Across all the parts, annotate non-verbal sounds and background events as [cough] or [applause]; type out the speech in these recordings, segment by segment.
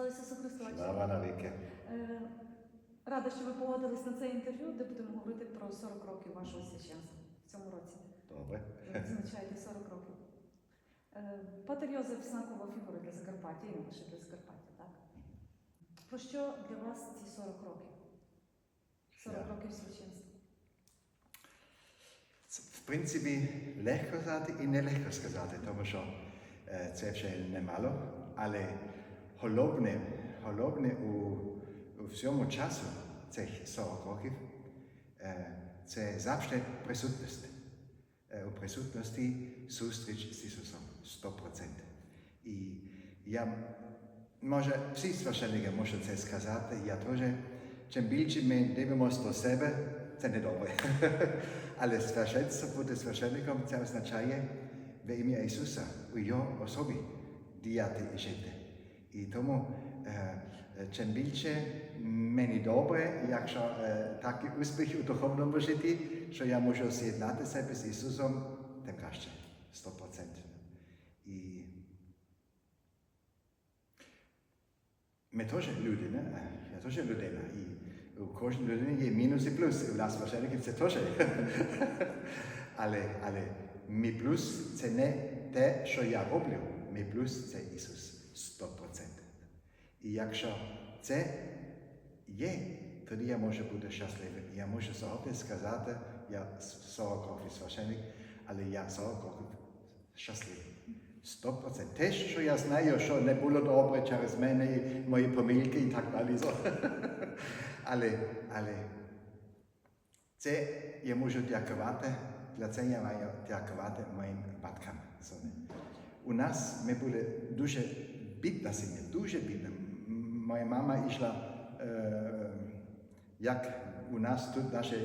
Слава Ісусу Христу! Слава навіки. Е, Рада, що ви погодились на це інтерв'ю, де будемо говорити про 40 років вашого священства в цьому році. Добре. Ви відзначаєте 40 років. Е, Патер Йозеф знакова фігура для Закарпаття і не лише для Закарпаття, так? Про що для вас ці 40 років? 40 Я. років священства. В принципі, легко сказати і нелегко сказати, тому що е, це ще немало, але головне, головне у, у всьому часу цих 40 років це завжди присутність. У присутності зустріч з Ісусом 100%. І я, може, всі священники можуть це сказати, я теж, чим більше ми дивимося до себе, це не добре. Але священство бути священником це означає в ім'я Ісуса, у Його особі діяти і жити. І тому е, е, чим більше мені добре, якщо е, такий успіх у духовному житті, що я можу з'єднати себе з Ісусом, тим краще, 100%. І ми теж люди, не? Я теж людина. І у кожній людині є мінус і плюс. І у нас священників це теж. [laughs] але, але мій плюс це не те, що я роблю. Мій плюс це Ісус. 100%. І якщо це є, тоді я можу бути щасливим. Я можу сьогодні сказати, я 40 років священник, але я 40 років щасливий. 100%. Те, що я знаю, що не було добре через мене, мої помилки і так далі. [laughs] Але, але це я можу дякувати, для це я маю дякувати моїм батькам. У нас ми були дуже бідна сім'я, дуже бідна. М- Моя мама йшла, е, як у нас тут наші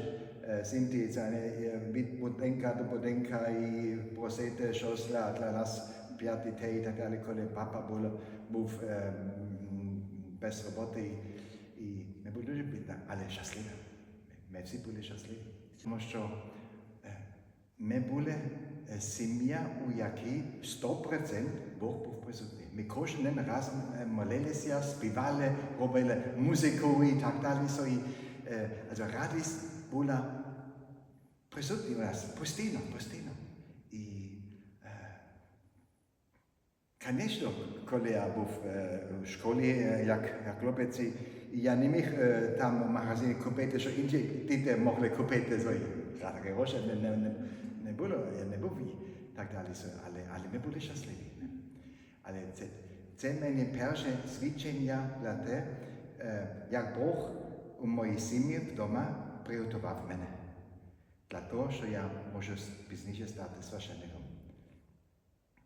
е, синті, це е, від будинка до будинка і просити щось для, для нас п'ять дітей і так далі, коли папа був, був е, м, без роботи. І ми були дуже бідна, але щасливі. Ми е, е, сім'я, у якій 100% Бог був присутній. Ми кожен разом е, молилися, співали, робили музику і так далі. So, і, е, also радість була присутня у нас постійно, постійно. І, е, Звісно, коли я був е, у школі, е, як, як хлопець, я не міг е, там у магазині купити, що інші діти могли купити. За таке гроші не, не, не, не було, я не був і так далі. So, Але, але ми були щасливі. не? Але це, це мені перше свідчення для те, е, як Бог у моїй сім'ї вдома приготував мене. Для того, що я можу пізніше стати священником.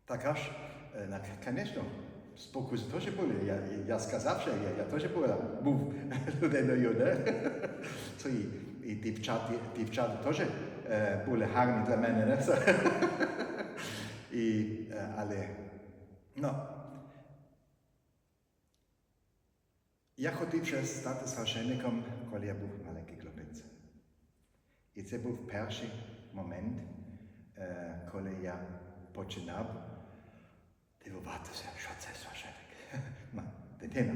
Також, е, на- звісно, спокуси теж були. Я, я сказав, що я, я теж була, був людиною, не? І, і дівчата, дівчата теж гарні для мене, не? So, і, е, але, ну, я хотів ще стати священником, коли я був маленький хлопець. І це був перший момент, коли я починав дивуватися, що це священник. Ну, Дитина,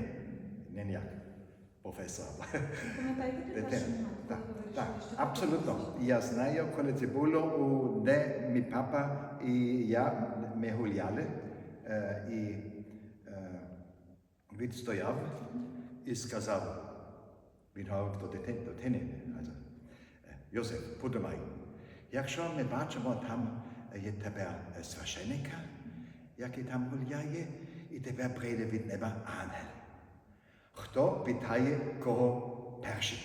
не як професор. Пам'ятаєте Так, так, абсолютно. Я знаю, коли це було, де мій папа і я ми гуляли, е, і е, відстояв і сказав, він говорив до дитини, е, Йосиф, подумай, якщо ми бачимо там є тепер е, священника, який там гуляє, і тепер прийде від неба ангел. Хто питає кого перший?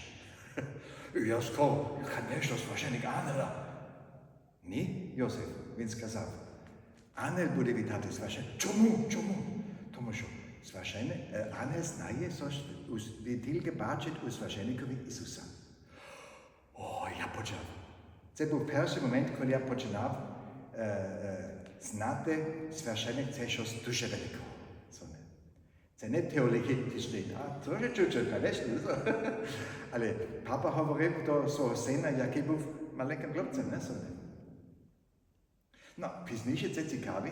Я сказав, звісно, священник ангела. Ні, Йосиф, він сказав, ангел буде вітати священник. Чому? Чому? Тому що священник, ангел знає, він тільки бачить у священникові Ісуса. О, я почав. Це був перший момент, коли я починав е, е, знати священник це щось дуже великого. Це не- Це не теологічний, а дуже чуть-чуть, звісно. Але папа говорив до свого сина, який був маленьким хлопцем, не соне. Ну, пізніше це цікаві.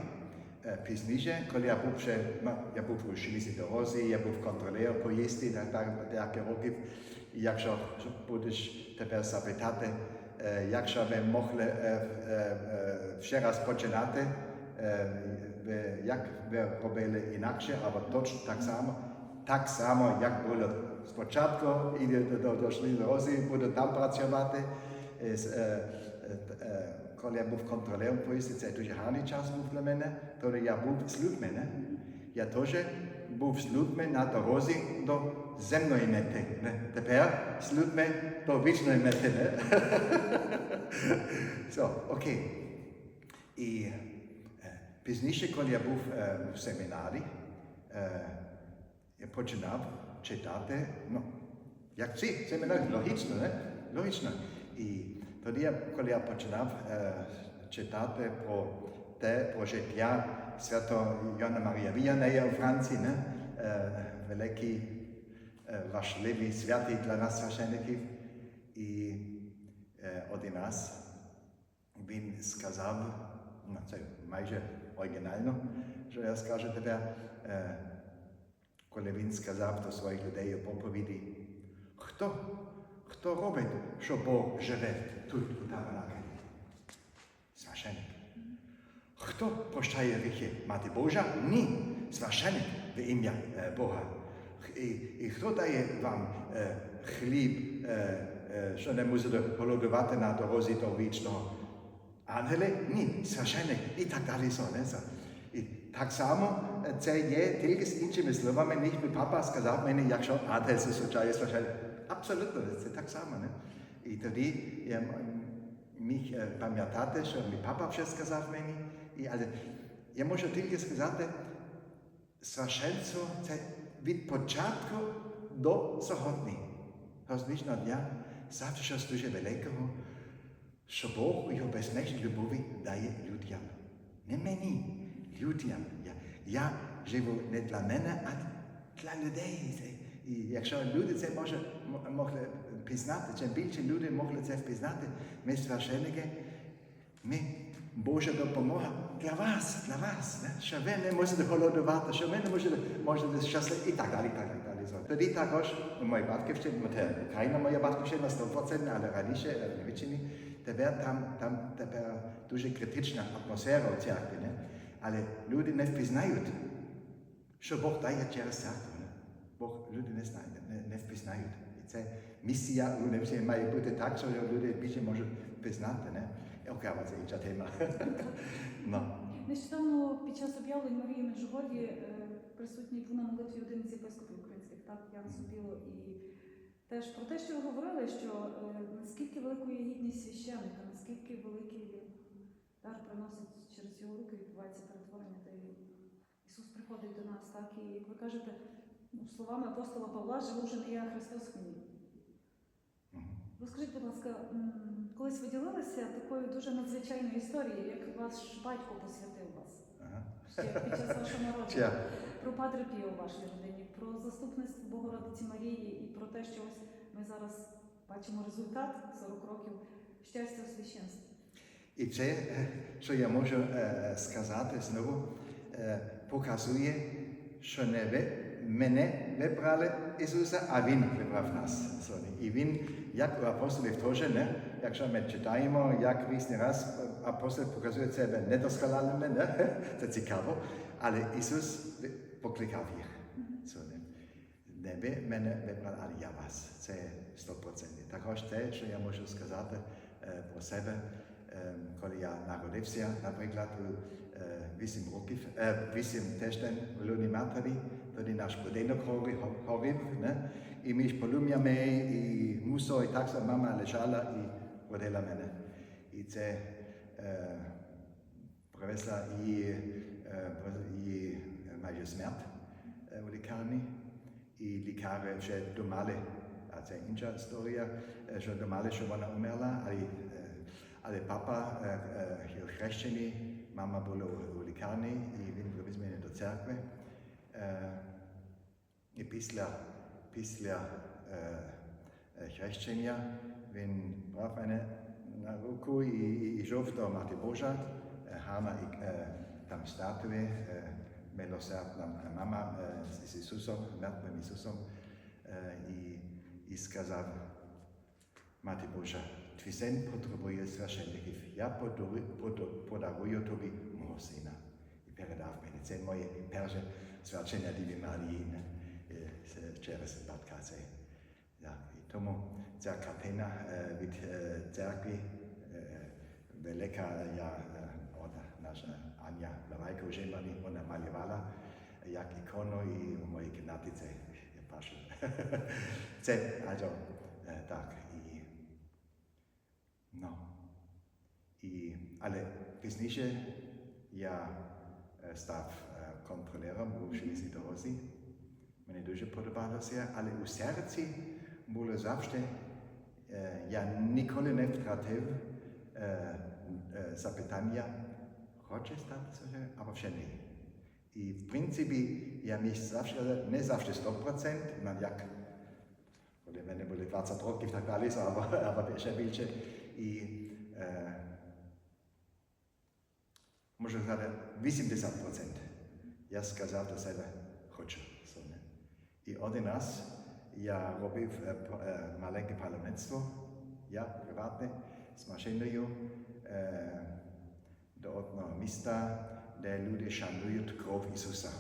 е, пізніше, коли я був ще, ну, я був у шлізі дорозі, я був контролер поїзді на так деякі років. І якщо будеш тепер запитати, е, якщо ви могли е, е, е, починати, е, ви- як ви робили інакше, або точно так само, так само, як було спочатку, і до, до, шлізі буду там працювати. Е, е, коли я був контролером поїзді, це дуже гарний час був для мене, тоді я був з людьми. Не? Я теж був з людьми на дорозі до земної мети. Не? Тепер з людьми до вічної мети. Не? [laughs] so, окей. І пізніше, коли я був е, в семінарі, е, я починав читати, ну, як всі семінарі, логічно, не? Логічно. І тоді, коли я починав е, читати про те, про життя свято Йона Марія Віянея у Франції, не? Е, великий, е, важливий святий для нас священиків. І е, один раз він сказав, ну це майже originalno, že jaz kaže tebe, eh, ko Levin skazal do svojih ljudi, je popovedi, kdo, kdo robit, što bo živeti tudi v ta vlaganje? Svašenik. Kdo poštaje rehe Mati Boža? Ni, svašenik v imja eh, Boga. I, I kdo daje vam eh, hlib, eh, eh, što ne možete holodovati na dorozi to vično, Ангели? Ні, священик і так далі. І так само це є тільки з іншими словами, мій папа сказав мені, якщо ангел зустрічає священик. Абсолютно, це так само. Не? І тоді я міг пам'ятати, що мій папа вже сказав мені. І, але я можу тільки сказати, священство це від початку до сьогодні. Кожного дня завжди щось дуже великого, що Бог у його безмежній любові дає людям. Не мені, людям. Я, я живу не для мене, а для людей. Це- І якщо люди це може, могли пізнати, чим більше люди могли це впізнати, ми священники, ми Божа допомога для вас, для вас, не? що ви не можете голодувати, що ви не можете, можете щасливі і так далі, і так далі. Тоді також у моїй батьківщині, Україна моя батьківщина 100%, але раніше в Німеччині, тепер там, там тепер дуже критична атмосфера у церкві. Не? Але люди не впізнають, що Бог дає через церкву. Не? Бог люди не знають, не, не впізнають. І це місія у Німеччині має бути так, що люди більше можуть впізнати. Не? Окей, але це інша тема. no. Нещодавно під час об'явлень Марії Меджугор'ї е, присутній був на молитві один з єпископів українських, так, Ян Собіло, і теж про те, що ви говорили, що е, наскільки великою гідність священника, наскільки великий дар приносить через його руки відбувається перетворення, та Ісус приходить до нас, так, і як ви кажете, ну, словами апостола Павла, живу вже не я, Христос в мені. Розкажіть, будь ласка, колись ви ділилися такою дуже надзвичайною історією, як ваш батько посвятив вас Ага. ще під час вашого народження, про Падре Піо в вашій родині, про заступництво Богородиці Марії і про те, що ось ми зараз бачимо результат 40 років щастя у священстві. І це, е, що я можу е, сказати знову, е, показує, що не ви мене вибрали Ісуса, а Він вибрав нас. І Він, як у апостолів теж, не? якщо ми читаємо, як різний раз апостол показує себе недосконалими, не? [laughs] це цікаво, але Ісус покликав їх. Sorry. Не ви мене вибрали, але я вас. Це 100%. Також те, що я можу сказати про себе, коли я народився, наприклад, у е, 8 років, е, 8 тиждень в луні матері, тоді наш будинок горів, не? і між полум'ями, і мусор, і так само мама лежала і родила мене. І це привезла її, її майже смерть у лікарні. І лікарі вже думали, а це інша історія, е, що думали, що вона умерла, але, е, але папа е, е, є хрещений, мама була у, у лікарні, і він привіз мене до церкви. Е, І після, після е, е, хрещення він брав мене на руку і, miłosierna mama e, z Jezusem, mrtvim Jezusem e, i, i skazał Mati Boža, ty sen potrzebuje svršenljiv. Ja podaruję podaruju Tobie mojego syna. I predal meni sen moje perže svršenja Divi Marijine čez Batkace. Ja, i tomu za kapena vid e, cerkvi velika ja od naša ця картина е, від е, церкви е, велика, я, е, одна наша Аня Лавайко вже мені, вона малювала як ікону і у моїй кімнаті це я бачу. це, also, е, так, і, no. І, але пізніше я е, став е, контролером у шлізі дорозі. Мені дуже подобалося, але у серці було завжди, е, я ніколи не втратив е, е, запитання, хоче стати священником, або ще ні. І в принципі, я міг завжди, не завжди 100%, але як, коли мене були 20 років, так далі, [laughs] або, або ще більше. І е, можу сказати, 80%. Я сказав до себе, хочу. So. І один раз я робив е, е, маленьке парламентство, я приватне, з машиною е, до одного міста, де люди шанують кров Ісуса.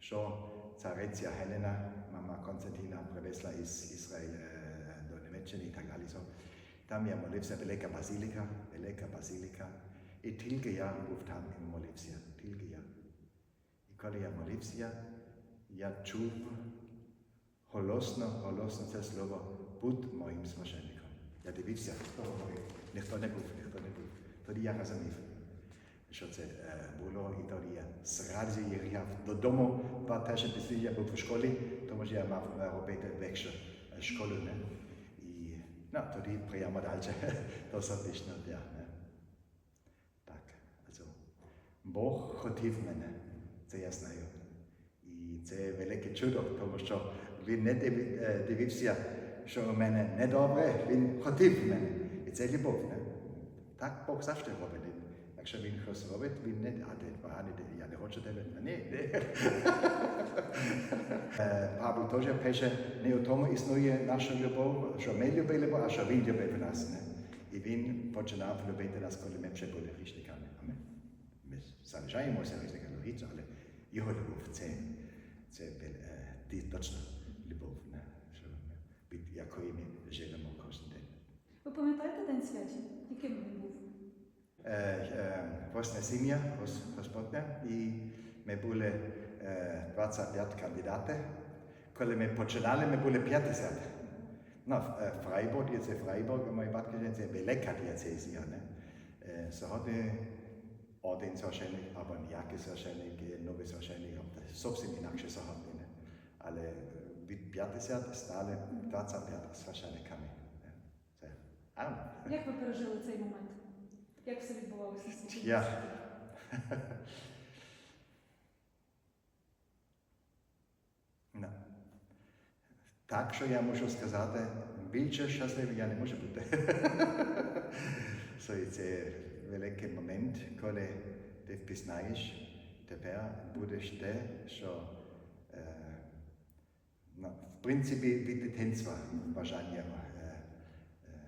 Що цариця Хелена, мама Константина, привезла із Ізраїля е, до Німеччини і так далі. So, там я молився, велика базиліка, велика базиліка. І тільки я був там і молився, тільки я. І коли я молився, я чув голосно, голосно це слово «Будь моїм священником». Я дивився, хто говорив. Ніхто не був, ніхто не був. Тоді я розумів, що це було, і тоді я зразу їхав додому, два тижні після я був у школі, тому що я мав робити векшу е, школу. Не? І ну, тоді прямо далі, достатньо, да, не? Так, also, Бог хотів мене, це я знаю. І це велике чудо, тому що він не дивився, що у мене недобре, він хотів мене. І це любов. Не? Так Бог завжди робить. Якщо він щось робить, він не, а ти погано, я не хочу тебе. Ні, ні. Павло теж пише, не у тому існує наша любов, що ми любили, а що він любив нас. Не? І він починав любити нас, коли ми ще були грішниками. Амен. Ми залишаємося грішниками, але його любов це, це е, точно любов, не? Що, ми- від якої ми живемо кожен день. Ви пам'ятаєте День свячень? Яким він був? е, е, Вознесіння Гос- Господня і ми були е, 25 кандидатів. Коли ми починали, ми були 50. No, е, Freiburg, це Freiburg, мої батьки, це велика дієцезія. Не? Е, Сьогодні один священник або ніякий священник, є новий священник, це зовсім інакше сьогодні. Не? Але е, від 50 стали 25 священниками. Не? Це, а, Як ви пережили цей момент? Як все відбувалося на світі? Я. Ну. Так, що я можу сказати, більше щасливий я не можу бути. so, це великий момент, коли ти впізнаєш, тепер будеш те, що е, ну, в принципі від дитинства бажання, е, е,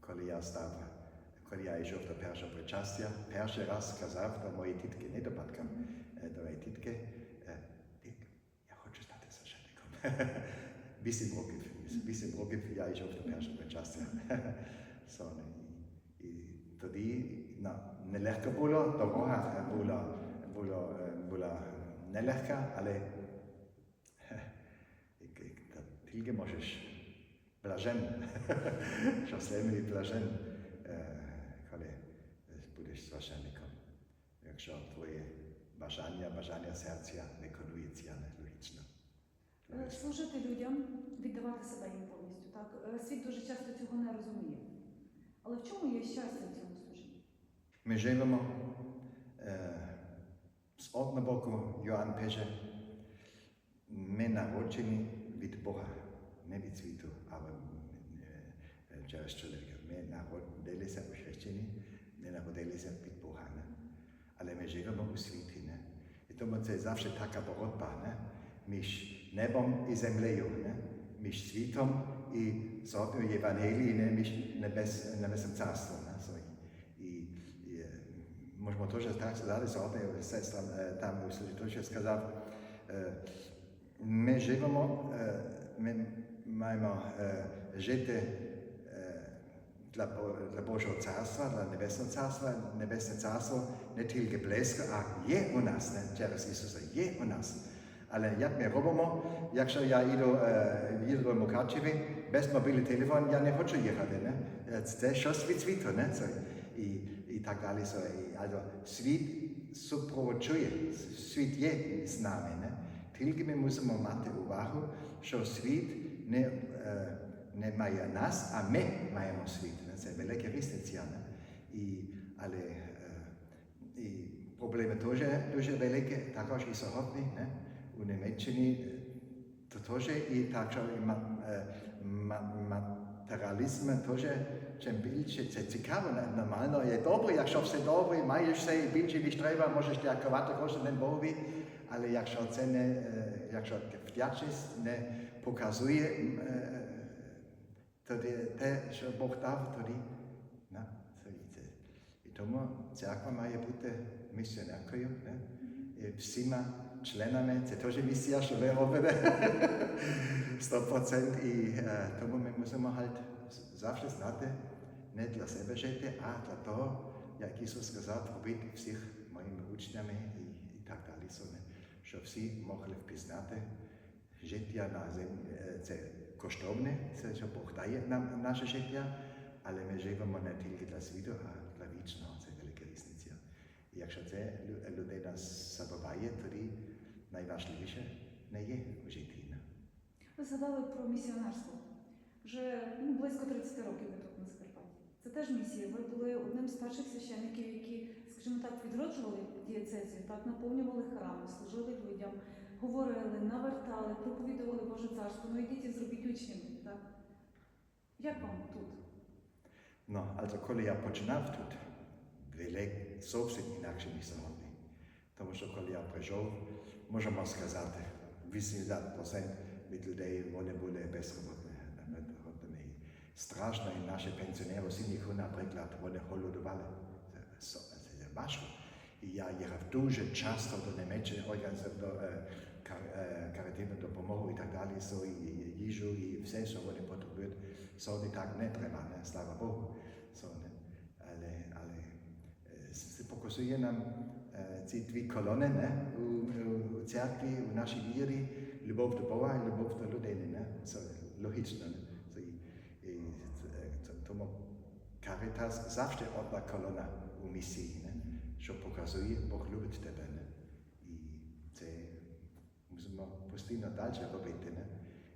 коли я став коли я йшов до першого причастя, перший раз сказав до моєї тітки, не до батька, до моєї тітки, «Тік, я хочу стати священником. Вісім років, вісім років я йшов до першого причастя. і, тоді нелегко було, дорога була, була, була нелегка, але тільки можеш блажен, щасливий і блажен, священником. Якщо твоє бажання, бажання серця виконується логічно. Е, Служити людям, віддавати себе їм повністю. Так? Світ дуже часто цього не розуміє. Але в чому є щастя в цьому служінні? Ми живемо з одного боку, Йоанн пише, ми народжені від Бога, не від світу, але через чоловіка. Ми народилися у хрещенні, ми народилися від Boha, ne? ale my živimo v sviti. Ne? I to je zawsze taka borotba, ne? miš nebom i zemljeju, ne? miš svitom i sotnju evangeliji, ne? miš nebes, nebesnim carstvom. Ne? So, i, i, i, možemo to, že tak se dali sotnje, sestra eh, tam v služitoče skazal, eh, my živimo, eh, my imamo eh, žite для Божого царства, для Небесного царства. Небесне царство не тільки близько, а є у нас, не? через Ісуса, є у нас. Але як ми робимо, якщо я йду, їду до Мукачеві, без мобільний телефон, я не хочу їхати. Не? Це щось від світу. Не? Це, і, і так далі. So, і, also, світ супроводжує, світ є з нами. Не? Тільки ми мусимо мати увагу, що світ не, е, не має нас, а ми маємо світ. Не? Це велика різниця. Не? І, але е, і проблеми теж дуже великі, також і сьогодні. Не? У Німеччині е, то теж і також і ма- е, ма- матеріалізм теж чим більше це цікаво, не- нормально є добре, якщо все добре, маєш все і більше ніж треба, можеш дякувати кожному Богові, але якщо це не, е, якщо вдячність не показує е, тоді те, що Бог дав, тоді на, це. І тому церква має бути місіонеркою, не? І всіма членами, це теж місія, що ви робите, 100%. І тому ми мусимо завжди знати, не для себе жити, а для того, як Ісус сказав, робити всіх моїми учнями і, і так далі. So, не? Що всі могли впізнати життя на землі, це коштовне, це що Бог дає нам наше життя, але ми живемо не тільки для світу, а для вічного. Це велика різниця. І якщо це людина забуває, тоді найважливіше не є в житті. Ви згадали про місіонерство. Вже ну, близько 30 років ви тут на Закарпатті. Це теж місія. Ви були одним з перших священників, які, скажімо так, відроджували дієцезію, так наповнювали храми, служили людям, говорили, навертали, проповідували Боже царство. Ну йдіть і зробіть учнями. Так? Як вам тут? Ну, also коли я починав тут, велик, зовсім інакше сьогодні. Тому що коли я прийшов, можемо сказати, 80% від людей вони були безробітні. Страшно, і наші пенсіонери, синіху, наприклад, вони голодували. Це, важко. І я їхав дуже часто до Німеччини, до kar, eh, kar tem dopomogu i tak dalje, so i jižu i vse što oni potrebuju, so oni tak ne prema, ne, slava Bogu, so ne, ale, ale eh, se pokazuje nam eh, te dve kolone ne, v, v cerkvi, v naši viri, ljubov do Boga in ljubov do ljudi, ne, so logično, ne, so i, i to, tomu Caritas zawsze odda kolona u misji, ne, što pokazuje, Bóg lubi tebe, ne І це мусимо постійно далі робити. Не?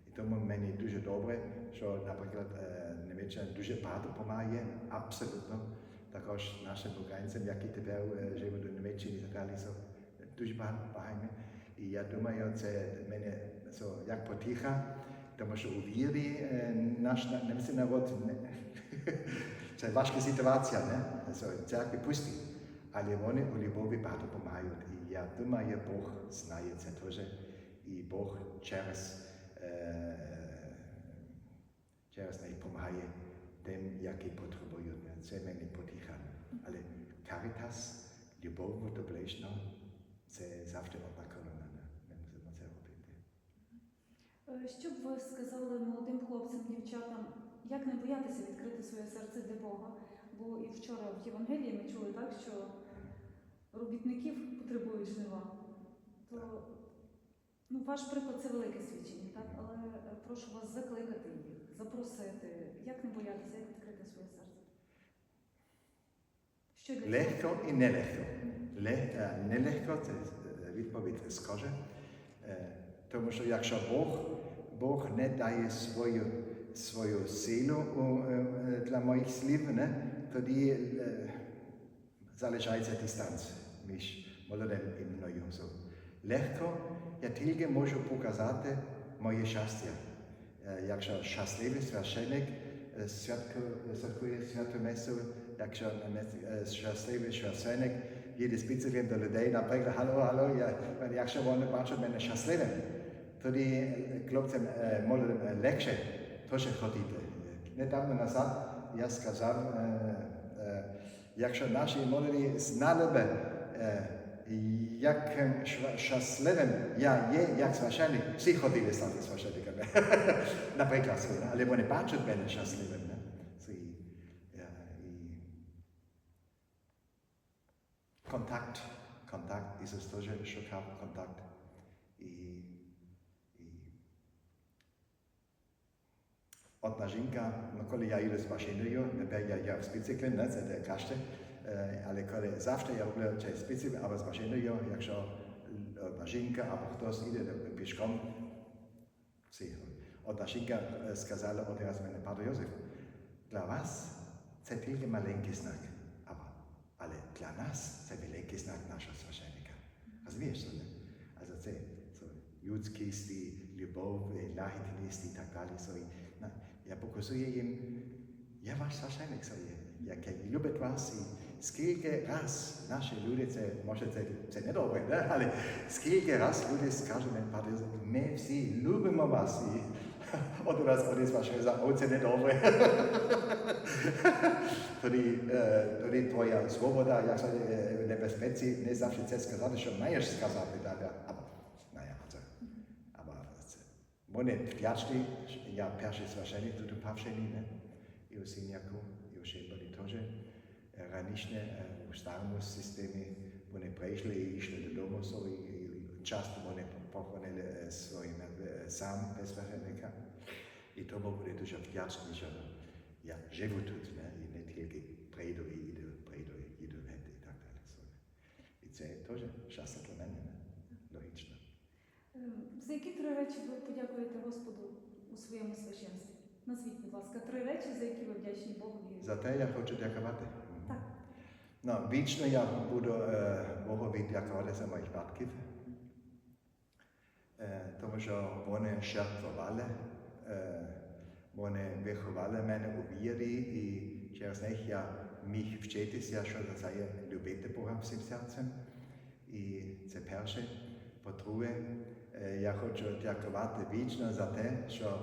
І тому мені дуже добре, що, наприклад, е, Німеччина дуже багато допомагає, абсолютно. Також нашим українцям, які тепер е, живуть у Німеччині і так далі, so, дуже багато допомагає. І я думаю, це мене so, як потіха, тому що у вірі е, наш на- німецький народ не, це важка ситуація, не? So, церкви пусті, але вони у любові багато допомагають. І я думаю, Бог знає це теж. І Бог через, е, через них допомагає тим, які потребують. Це мені потіха. Але Caritas, любов до ближнього, це завжди одна колона. не? Ми мусимо це робити. Е, Що б ви сказали молодим хлопцям, дівчатам, як не боятися відкрити своє серце для Бога? Бо і вчора в Євангелії ми чули так, що робітників потребують жнива. То ну, ваш приклад це велике свідчення, так? Але е, прошу вас закликати їх, запросити, як не боятися, як відкрити своє серце. Що для? Легко і нелегко. Ле- е, Нелегко це е, відповідь скаже. Тому що якщо Бог, Бог не дає свою, свою силу для моїх слів, не? тоді залишається дистанція між молодим і мною. Легко я тільки можу показати моє щастя. Якщо щасливий священик е, святкує святу месу, якщо щасливий священик їде спеціаліст до людей, наприклад, алло, алло, якщо вони бачать мене щасливим, тоді хлопцям е, молодим е, легше теж ходити. Недавно назад я сказав, якщо наші молоді знали би, jakem šťastljivem ja, je, jak svašenik. Vsi hodili so za svašenika, [laughs] na preklasu, ne? ali bo ne pačet mene šťastljivem. Ne? Svi, ja, i... Kontakt, kontakt, Isus tože šokal kontakt. I, i... Odna žinka, no koli ja idem s mašinerjo, ne berja ja, ja s biciklem, ne, zdaj kašte, краще, е, але коли завжди я роблю через спеціклі, або з машиною, якщо одна жінка або хтось іде пішком, всі. Одна жінка е, сказала один раз мені, Пане Йозеф, для вас це тільки маленький знак, або, але для нас це великий знак нашого священника. Розумієш, що не? Also це, це людськість, і любов, і лагідність і так далі. So, і, на, я показую їм, я ваш священник, so, я, який любить вас, і skilke raz naše ljudice, možete se ne dobro, ne? ali skilke raz ljudi skažu meni, pa mi vsi ljubimo vas i [laughs] od nas oni smašaju za ovce ne dobro. [laughs] tudi, uh, tudi tvoja svoboda, jak sad je eh, nebezpeci, ne zavše se skazati, što maješ skazati, da, da, aber, naja, also, aber, mone vtjačni, ja perši svašeni, tutu pavšeni, ne, i u sinjaku, i u šembali tože, і у Синяку, і у Шимбалі теж. Е, Раніше е, у старому системі вони прийшли і йшли додому, so, і, і часто вони похоронили е, своїм е, сам без священника. І тому вони дуже вдячні, що я живу тут, не? і не тільки прийду і йду, прийду і йду геть і так далі. So, І це теж щастя для мене, не? логічно. Е, За які три речі ви подякуєте Господу у своєму священстві? Назвіть, будь ласка, три речі, за які ви вдячні Богові. За те я хочу дякувати. Так. Ну, вічно я буду е, Богові дякувати за моїх батьків, е, тому що вони жертвували, е, вони виховали мене у вірі і через них я міг вчитися, що це є любити Бога всім серцем. І це перше. По-друге, е, я хочу дякувати вічно за те, що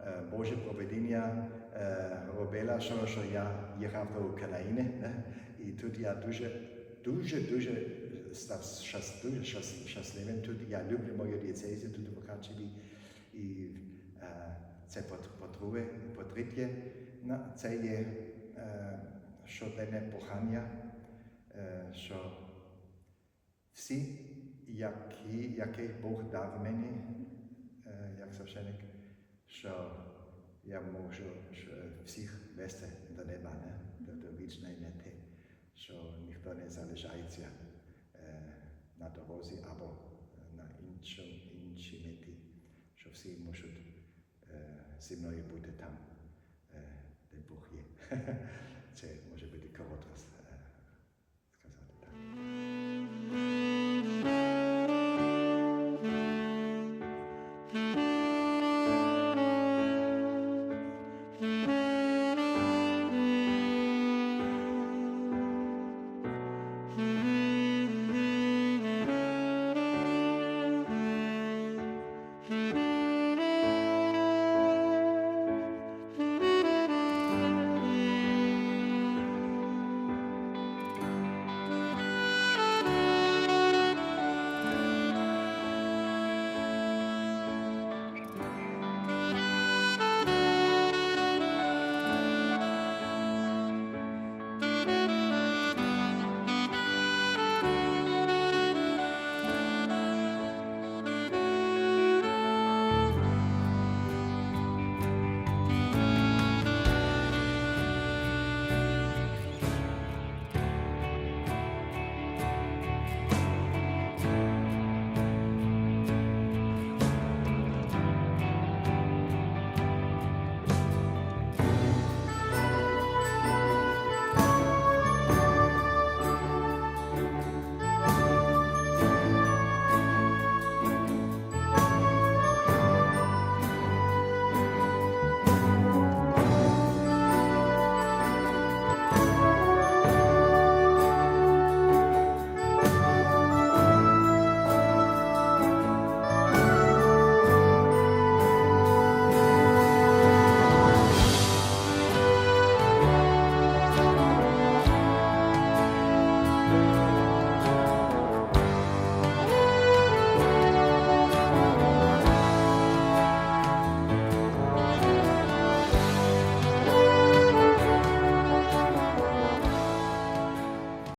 е, Боже проведіння е, робила, що, що я їхав до. І тут я дуже, дуже, дуже став щас, дуже щас- щасливим. Тут я люблю мою дієцезію тут у Мукачеві. І е, це по- по-друге. По-третє, це є е, щоденне прохання, е, що всі, які, які Бог дав мені, е, як священик, що я можу що всіх вести до неба, не? До, до вічної мети, що ніхто не залишається е, на дорозі або е, на іншому, іншій меті, що всі можуть е, зі мною бути там, е, де Бог є.